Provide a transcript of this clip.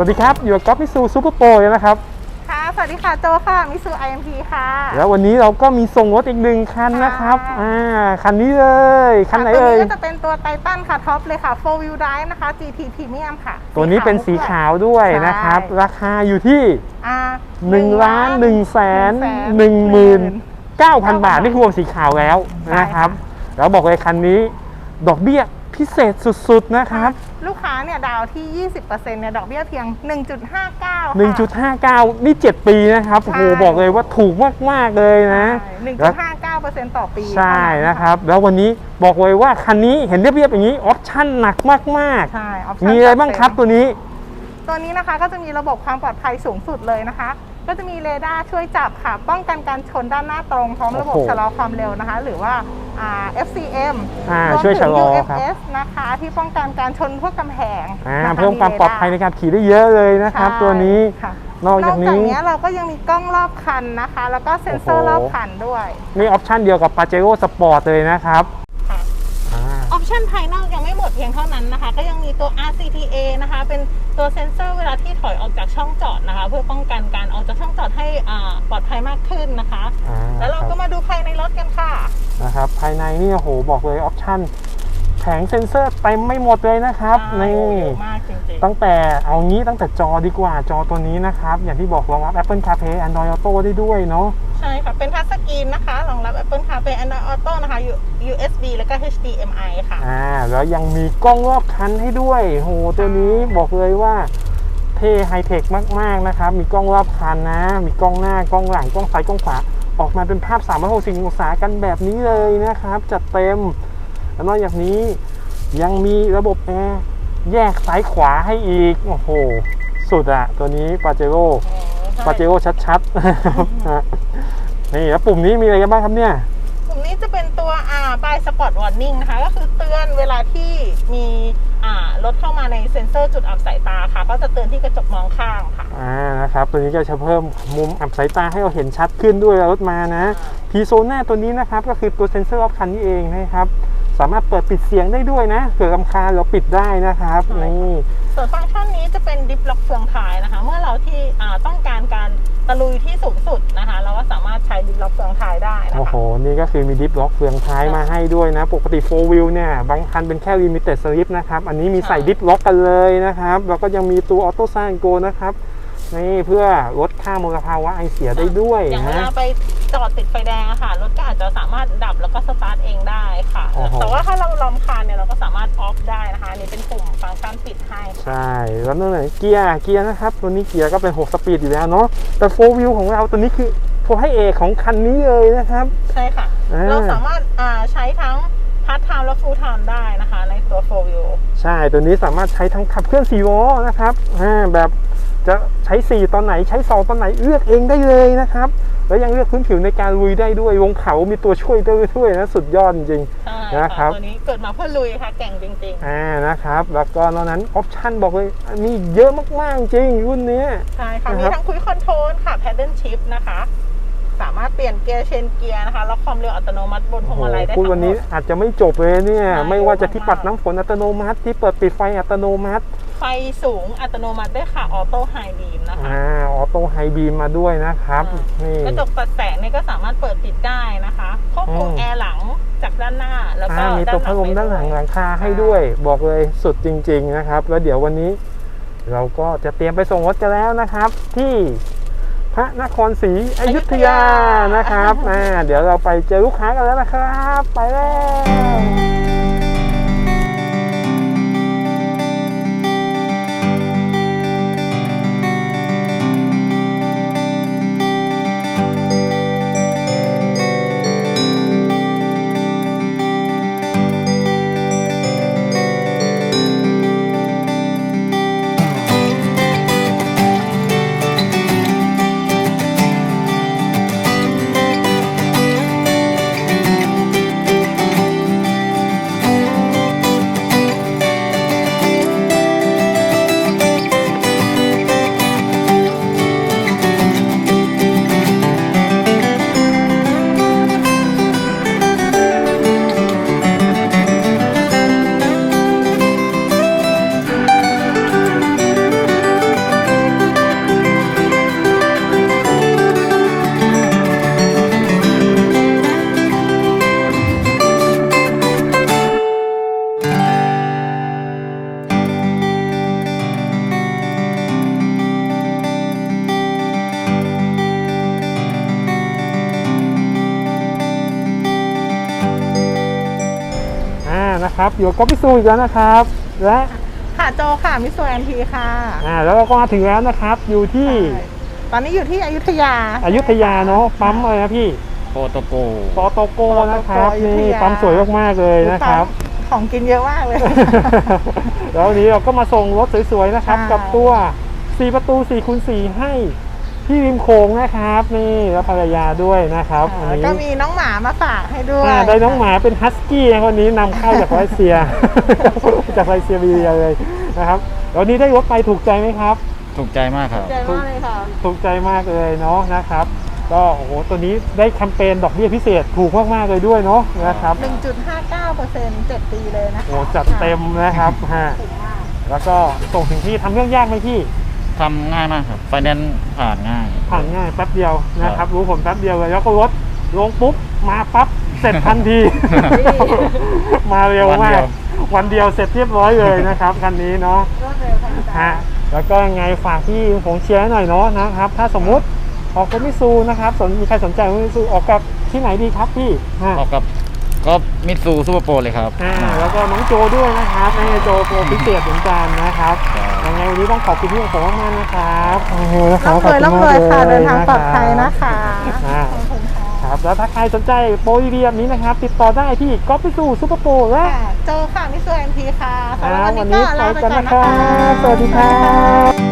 สวัสดีครับ อยู่กับก๊อฟมิซูซูเปอร์โปรนะครับ ค่ะ สวัสดีค่ะ โจค่ะ มิสู IMP ค่ะ แล้ววันนี้เราก็มีส่งรถอีกหนึ่งคันนะครับค่ะอ่าคันนี้เลย คันไหนตัวเอ่ยนี้ก็จะเป็นตัวไททันค่ะ ท็อปเลยค่ะ 4 wheel drive นะคะ GT Premium ค่ะ ตัวนี้เป็นสีขาวด้วยนะครับใช่ราคาอยู่ที่อ่า1ล้าน1แสน1หมื่น9,000บาทนี่คือรวมสีขาวแล้วนะครับ แล้วบอกเลยคันนี้ดอกเบี้ย พิเศษสุดๆนะครับ ลูกค้าเนี่ยดาวที่ 20%เนี่ยดอกเบี้ยเพียง 1.59ค่ะ 1.59 นี่ 7 ปีนะครับโอ้โหใช่บอกเลยว่าถูกมากๆเลยนะหนึ่งแล้จุวดห้าเก้าเปอร์เซ็นต์ต่อปี ใช่เท่านะครับ แล้ววันนี้บอกเลยว่าคันนี้เห็นเรียบๆอย่างนี้ออปชั่นหนักมากใช่ๆ option มีอะไรบ้างครับจัดตัวนี้เต็มตัวนี้นะคะก็จะมีระบบความปลอดภัยสูงสุดเลยนะคะก็จะมีเรดาร์ช่วยจับค่ะ ป้องกันการชนด้านหน้าตรงพร้อมระบบโอ้โหชะลอความเร็วนะคะ หรือว่าอ่า FCM อ่ารวมช่วยถึชะงลอครับ UFS นะคะที่ป้องกันการชนพวกกำแพงอ่านะคะเพิ่มความปลอดภัยในการขี่ได้เยอะเลยนะครับ ใช่ตัวนี้ค่ะนอกจากนี้เนี้ยเราก็ยังมีกล้องรอบคันนะคะ แล้วก็เซ็นเซอร์โอ้โห รอบคันด้วยนี่ออปชั่นเดียวกับ Pajero Sport เลยนะครับค่ะ อ่า ออปชันภายนอกยังไม่หมดเพียงเท่านั้นนะคะ ก็ยังมีตัว RCTA นะคะ เป็นตัวเซ็นเซอร์เวลาที่ถอยออกจากช่องจอดนะคะ เพื่อป้องกันการออกจากช่องจอดให้อ่าปลอดภัยมากขึ้นนะคะ อ่าแล้วเราก็มาดูภายในรถกันค่ะ นะครับ ภายในนี่โอ้โหบอกเลยออปชั่นแผงเซ็นเซอร์เต็มไม่หมดเลยนะครับใช่นี่โอ้เยอะมากจริงตั้งแต่เอางี้ตั้งแต่จอดีกว่าจอตัวนี้นะครับ อย่างที่บอกรองรับ Apple CarPlay Android Auto ได้ด้วยเนาะๆใช่ค่ะ เป็นทัชสกรีนนะคะรองรับ Apple CarPlay Android Auto นะคะ U- USB แล้วก็ HDMI ค่ะอ่าแล้วยังมีกล้องรอบคันให้ด้วยโหตัวนี้บอกเลยว่าเท่ไฮเทคมากๆนะครับ มีกล้องรอบคันนะ มีกล้องหน้ากล้องหลังกล้องซ้ายกล้องขวา ออกมาเป็นภาพ 360 องศากันแบบนี้เลยนะครับ จัดเต็ม แล้วนอกจากนี้ยังมีระบบแอร์แยกซ้ายขวาให้อีก โอ้โห สุดอะตัวนี้ปาเจโร่ปาเจโร่ชัดๆนี่แล้วปุ่มนี้มีอะไรกันบ้างครับเนี่ยกลุ่มนี้ จะเป็นตัวอ่าบายสปอร์ตวอร์นิ่งนะคะ ก็คือเตือนเวลาที่มีอ่ารถเข้ามาในเซ็นเซอร์จุดอับสายตาค่ะ ก็จะเตือนที่กระจกมองข้างค่ะ อ่า นะครับ ตัวนี้ก็จะเพิ่มมุมอับสายตาให้เราเห็นชัดขึ้นด้วยรถมานะทีโซน่าตัวนี้นะครับ ก็คือตัวเซ็นเซอร์รอบคันนี้เองนะครับ สามารถเปิดปิดเสียงได้ด้วยนะเผื่อรำคาญเราปิดได้นะครับใช่ค่ะนี่ส่วนฟังก์ชันนี้จะเป็นดิฟล็อกเฟืองท้ายนะคะ เมื่อเราที่อ่าต้องการการตะลุยที่สูงสุดนะคะ ล็อกเฟืองท้ายได้นะโอ้คะโหนี่ก็คือมีดิฟล็อกเฟืองท้ายมาให้ด้วยนะ ปกติ4 wheel เนี่ย บางคันเป็นแค่ limited slip นะครับ อันนี้มีใส่ดิฟล็อกกันเลยนะครับ แล้วก็ยังมีตัวออโต้ i โกนะครับ นี่เพื่อลดค่ามลภาวะไอเสียได้ด้วยอย่างเวนะ ลาไปจอดติดไฟแดงอะค่ะรถก็อาจจะสามารถดับแล้วก็สตาร์ทเองได้ค่ะ โอ้โห แต่ว่าถ้าเราลอมคาญเนี่ยเราก็สามารถออฟได้นะคะอันนี่เป็นปุ่มฟังก์ชันปิดให้ใช่ แล้วนั่นไหนเกียร์ เกียร์นะครับ ตัวนี้เกียร์ก็เป็น 6 สปีดอยู่แล้วเนาะ แต่4 wheel ของเราตัวนี้คือ ตัวให้เอกของคันนี้เลยนะครับ ใช่ค่ะอ่าเราสามารถอ่าใช้ทั้งพาร์ทไทม์และฟูลไทม์ได้นะคะ ในตัว4 wheel ใช่ตัวนี้สามารถใช้ทั้งขับเคลื่อน4ล้อนะครับอ่าแบบจะใช้ 4 ตอนไหนใช้ 2 ตอนไหนเลือกเองได้เลยนะครับ แล้วยังเลือกพื้นผิวในการลุยได้ด้วยวงเขามีตัวช่วยด้วยด้วยนะสุดยอดจริงใช่นะครัค่ะบตัวนี้เกิดมาเพื่อลุยค่ะแก่งจริงๆอ่านะครับ แล้วก็นอกนั้นออปชั่นบอกเลยมีเยอะมากๆจริงรุ่นเนี้ยๆใช่ค่ะนะมีครับทั้งคุยคอนโทรลค่ะ paddle shift นะคะ สามารถเปลี่ยนเกียร์เชนเกียร์นะคะล็อกความเร็วอัตโนมัติบนพวงมาลัยได้พูดทั้งวันหมนี้ดอาจจะไม่จบเลยเนี่ยใช่ไม่ว่าจะเยอะมากที่ปัดน้ำฝนอัตโนมัติ ที่เปิดปิดไฟอัตโนมัติ ไฟสูงอัตโนมัติด้วยค่ะออโต้ไฮบีมนะคะอ่าออโต้ไฮบีมมาด้วยนะครับนี่กระจกตัดแสงเนี่ยก็สามารถเปิดปิดได้นะคะควบคุมอืมแอร์หลังจากด้านหน้าแล้วก็อ่ามีตัวพัดลมด้านหลังหลังคาให้ด้วย บอกเลยสุดจริง ๆนะครับ แล้วเดี๋ยววันนี้ เราก็จะเตรียมไปส่งรถกันแล้วนะครับ ที่พ ระนครศรีอยุธยานะครับอ่าเดี๋ยวเราไปเจอลูกค้ากันแล้วนะครับ ไปแล้ว ครับอยู่กับก๊อฟพิซูอีกแล้วนะครับ และค่ะโจค่ะมิสโซแอนทีค่ะอ่าแล้วเราก็มาถึงแล้วนะครับ อยู่ที่ใช่ตอนนี้อยู่ที่อยุธยาอยุธยาเนาะปั๊มอะไรนะพี่โปรโตโกปอโตโกนะครับปอโตโกอยุธนี่ยาปั๊มสวยมากๆเลยนะครับ ของกินเยอะมากเลย แล้ววันนี้เราก็มาส่งรถสวยๆนะครับ ใช่ กับตัว 4 ประตู4คูณ4ให้ พี่ริมโขงนะครับ นี่แล้วภรรยาด้วยนะครับอ่าวันแล้วนี้ก็มีน้องหมามาฝากให้ด้วยอ่าได้น้องหมาเป็นฮัสกี้นะคนนี้นำเข้าจากรัสเซีย จากรัสเซียบีเรียเลยนะครับแล้ววันนี้ได้รถไปถูกใจไหมครับ ถูกใจมากครับ ใจมากเลยค่ะ ถูกใจมากเลยเนาะนะครับ ก็โอ้โหตัวนี้ได้แคมเปญดอกเบี้ยพิเศษถูกมากๆเลยด้วยเนาะนะครับ1.59เปอร์เซ็นต์7ปีเลยนะคะโอ้จัดเต็มนะครับฮะถูกมากแล้วก็ส่งถึงที่ทำเรื่องยากไหมพี่ ทำง่ายมากครับ ไฟแนนซ์ผ่านง่าย ผ่านง่ายแป๊บเดียวนะคครัรับบรู้ผลแป๊บเดียวเลยแล้วก็รถลงปุ๊บมาปั๊บเสร็จทันที มาเร็วมากวันเดียวเสร็จเรียบร้อยเลยนะครับคันนี้เนาะ รวดเร็วทันใจ ฮะแล้วก็ยังไงฝากพี่ผงเชียร์หน่อยเนาะนะครับ ถ้าสมมุติออกกับมิซูนะครับสนมีใครสนใจมิซูออกกับที่ไหนดีครับพี่ฮะ ออกกับ ก็มิตซูซูเปอร์โปรเลยครับ อ่าแล้วก็น้องโจด้วยนะครับในโจโปรพิเศษเหมือนกันนะครับครับยังไงวันนี้ต้องขอบคุณพี่ของผมมากๆนะครับโอ้โหนะครัร่ำรวยขอบร่ำณรวยค่ะมกเดินทางปลอดภัยรับนะคะอ่าขอบคุณค่ะครับแล้วถ้าใครสนใจโปรดีๆแบบนี้นะครับ ติดต่อได้ที่ก๊อฟพิซูซูเปอร์โปรและค่ะโจค่ะมิสโซแอนทีค่ะสำหรับอ่าวันวันนี้นี้ก็ไปลาไปกันก่อนนะนะครัคะบสวัสดีครับ